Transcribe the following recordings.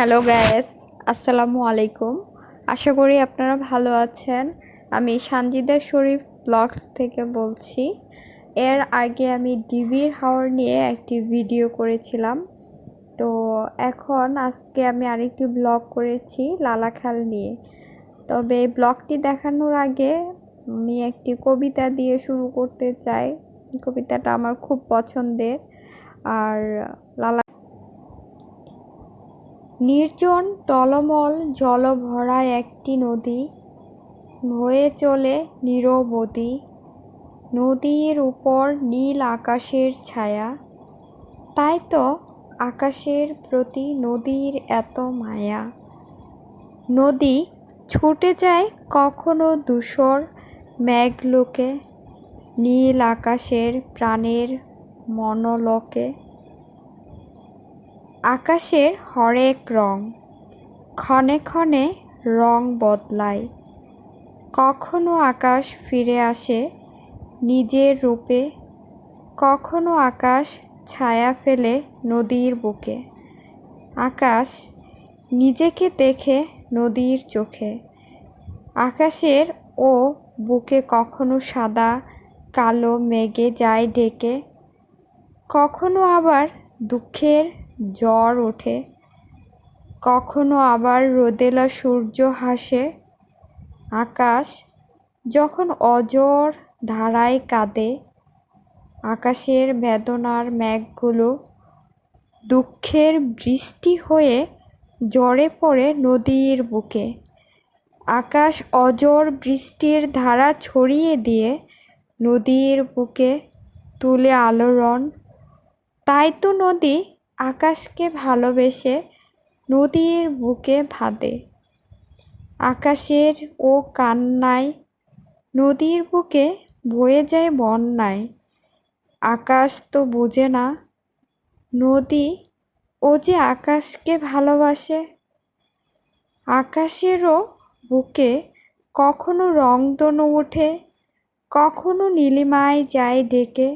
Hello gas আসসালামু আলাইকুম আশা করি আপনারা ভালো আছেন। আমি সানজিদা শরীফ ব্লগস থেকে বলছি। এর আগে আমি ডিবির হাওয়ার নিয়ে একটি ভিডিও করেছিলাম। তো এখন আজকে আমি আরেকটি ব্লগ করেছি লালাখাল নিয়ে। তবে এই ব্লগটি দেখানোর আগে আমি একটি কবিতা দিয়ে শুরু করতে চাই। কবিতাটা আমার খুব পছন্দের। আর লালা নির্জন টলমল জলভরা একটি নদী। বয়ে চলে নিরবধি নদীর উপর নীল আকাশের ছায়া। তাই তো আকাশের প্রতি নদীর এত মায়া। নদী ছুটে যায় কখনো ধূসর মেঘলোকে, নীল আকাশের প্রাণের মনলোকে। আকাশের হরেক রং ক্ষণে ক্ষণে রং বদলায়। কখনো আকাশ ফিরে আসে নিজের রূপে, কখনো আকাশ ছায়া ফেলে নদীর বুকে। আকাশ নিজেকে দেখে নদীর চোখে। আকাশের ও বুকে কখনো সাদা, কালো মেঘে যায় ডেকে কখনো আবার দুঃখের জ্বর ওঠে। কখনো আবার রোদেলা সূর্য হাসে আকাশ। যখন অজর ধারায় কাঁদে, আকাশের বেদনার মেঘগুলো দুঃখের বৃষ্টি হয়ে জ্বরে পড়ে নদীর বুকে। আকাশ অজর বৃষ্টির ধারা ছড়িয়ে দিয়ে নদীর বুকে তুলে আলোড়ন। তাই তো নদী আকাশকে ভালোবেসে নদীর বুকে ভাদে। আকাশের ও কান্নায় নদীর বুকে বয়ে যায় বন্যায়। আকাশ তো বোঝে না, নদী ও যে আকাশকে ভালোবাসে। আকাশেরও বুকে কখনো রংধনু ওঠে, কখনো নীলিমায় যায় ডেকে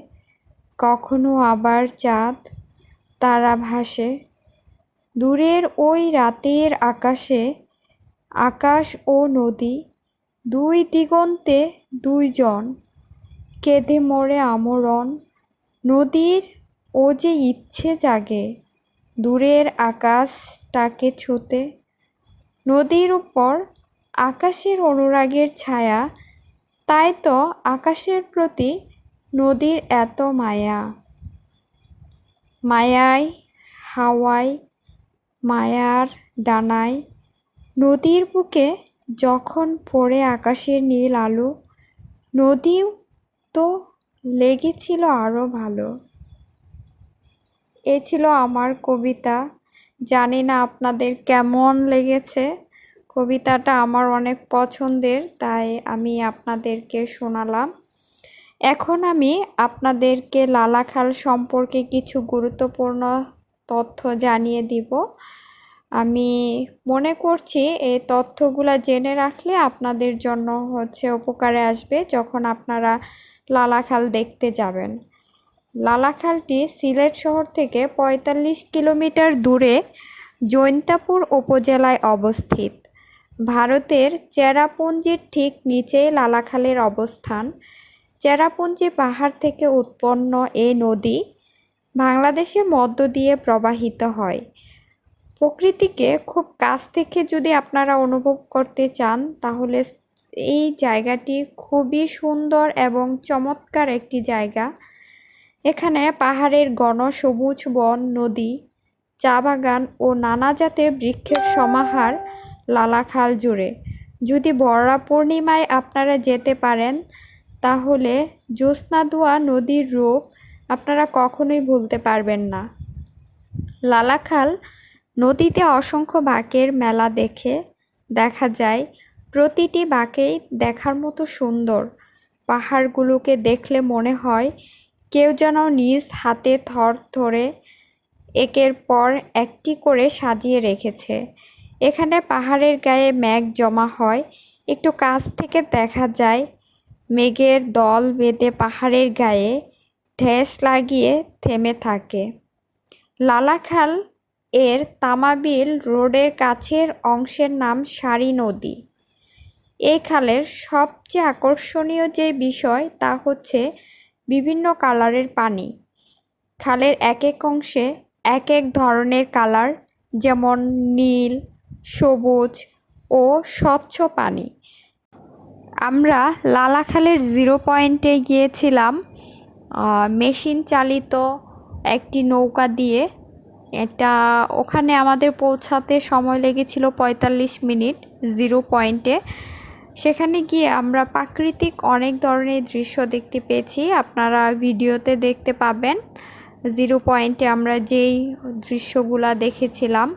কখনো আবার চাঁদ তারা ভাসে। দূরের ওই রাতের আকাশে আকাশ ও নদী, দুই দিগন্তে দুইজন কেঁদে মরে আমরণ। নদীর ও যে ইচ্ছে জাগে, দূরের আকাশটাকে ছুতে। নদীর উপর আকাশের অনুরাগের ছায়া, তাই তো আকাশের প্রতি নদীর এত মায়া। মায়ায় হাওয়ায় মায়ার ডানায় নদীর বুকে যখন পড়ে আকাশের নীল আলো, নদীও তো লেগেছিল আরও ভালো। এ ছিল আমার কবিতা। জানি না আপনাদের কেমন লেগেছে। কবিতাটা আমার অনেক পছন্দের, তাই আমি আপনাদেরকে শোনালাম। এখন আমি আপনাদেরকে লালাখাল সম্পর্কে কিছু গুরুত্বপূর্ণ তথ্য জানিয়ে দিব। আমি মনে করছি এই তথ্যগুলো জেনে রাখলে আপনাদের জন্য হচ্ছে উপকারে আসবে যখন আপনারা লালাখাল দেখতে যাবেন। লালাখালটি সিলেট শহর থেকে ৪৫ কিলোমিটার দূরে জৈন্তাপুর উপজেলায় অবস্থিত। ভারতের চেরাপুঞ্জির ঠিক নিচেই লালাখালের অবস্থান। চেরাপুঞ্জি পাহাড় থেকে উৎপন্ন এই নদী বাংলাদেশের মধ্য দিয়ে প্রবাহিত হয়। প্রকৃতিকে খুব কাছ থেকে যদি আপনারা অনুভব করতে চান, তাহলে এই জায়গাটি খুবই সুন্দর এবং চমৎকার একটি জায়গা। এখানে পাহাড়ের ঘন সবুজ বন, নদী, চা বাগান ও নানা জাতের বৃক্ষের সমাহার লালাখাল জুড়ে। যদি বড়া পূর্ণিমায় আপনারা যেতে পারেন তাহলে জ্যোৎস্নাদুয়া নদীর রূপ আপনারা কখনোই ভুলতে পারবেন না। লালাখাল নদীতে অসংখ্য বাঁকের মেলা দেখে দেখা যায়, প্রতিটি বাঁকেই দেখার মতো সুন্দর। পাহাড়গুলোকে দেখলে মনে হয় কেউ যেন নিজ হাতে থর ধরে একের পর একটি করে সাজিয়ে রেখেছে। এখানে পাহাড়ের গায়ে মেঘ জমা হয়, একটু কাছ থেকে দেখা যায় মেঘের দল বেঁধে পাহাড়ের গায়ে ঠেস লাগিয়ে থেমে থাকে। লালাখাল এর তামাবিল রোডের কাছের অংশের নাম সারি নদী। এই খালের সবচেয়ে আকর্ষণীয় যে বিষয় তা হচ্ছে বিভিন্ন কালারের পানি। খালের এক এক অংশে এক এক ধরনের কালার, যেমন নীল, সবুজ ও স্বচ্ছ পানি। আমরা লালাখালের জিরো পয়েন্টে গিয়েছিলাম মেশিন চালিত একটি নৌকা দিয়ে। এটা ওখানে আমাদের পৌঁছাতে সময় লেগেছিল পঁয়তাল্লিশ মিনিট জিরো পয়েন্টে সেখানে গিয়ে আমরা প্রাকৃতিক অনেক ধরনের দৃশ্য দেখতে পেয়েছি, আপনারা ভিডিওতে দেখতে পাবেন। জিরো পয়েন্টে আমরা যেই দৃশ্যগুলা দেখেছিলাম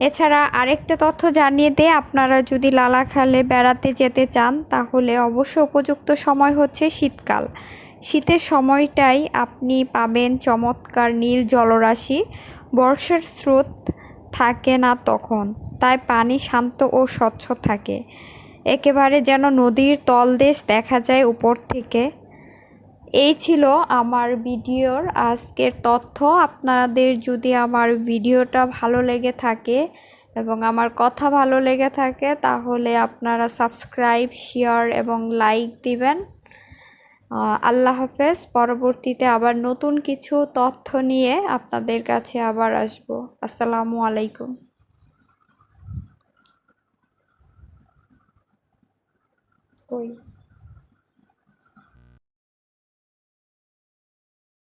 এছাড়া আরেকটা তথ্য জানিয়ে দিয়ে আপনারা যদি লালাখালে বেড়াতে যেতে চান, তাহলে অবশ্য উপযুক্ত সময় হচ্ছে শীতকাল। শীতের সময়টাই আপনি পাবেন চমৎকার নীল জলরাশি, বর্ষার স্রোত থাকে না তখন, তাই পানি শান্ত ও স্বচ্ছ থাকে। একেবারে যেন নদীর তলদেশ দেখা যায় উপর থেকে। এই ছিল আমার ভিডিওর আজকের তথ্য। আপনাদের যদি আমার ভিডিওটা ভালো লেগে থাকে এবং আমার কথা ভালো লেগে থাকে, তাহলে আপনারা সাবস্ক্রাইব, শেয়ার এবং লাইক দিবেন। আল্লাহ হাফেজ। পরবর্তীতে আবার নতুন কিছু তথ্য নিয়ে আপনাদের কাছে আবার আসব। আসসালামু আলাইকুম। কই?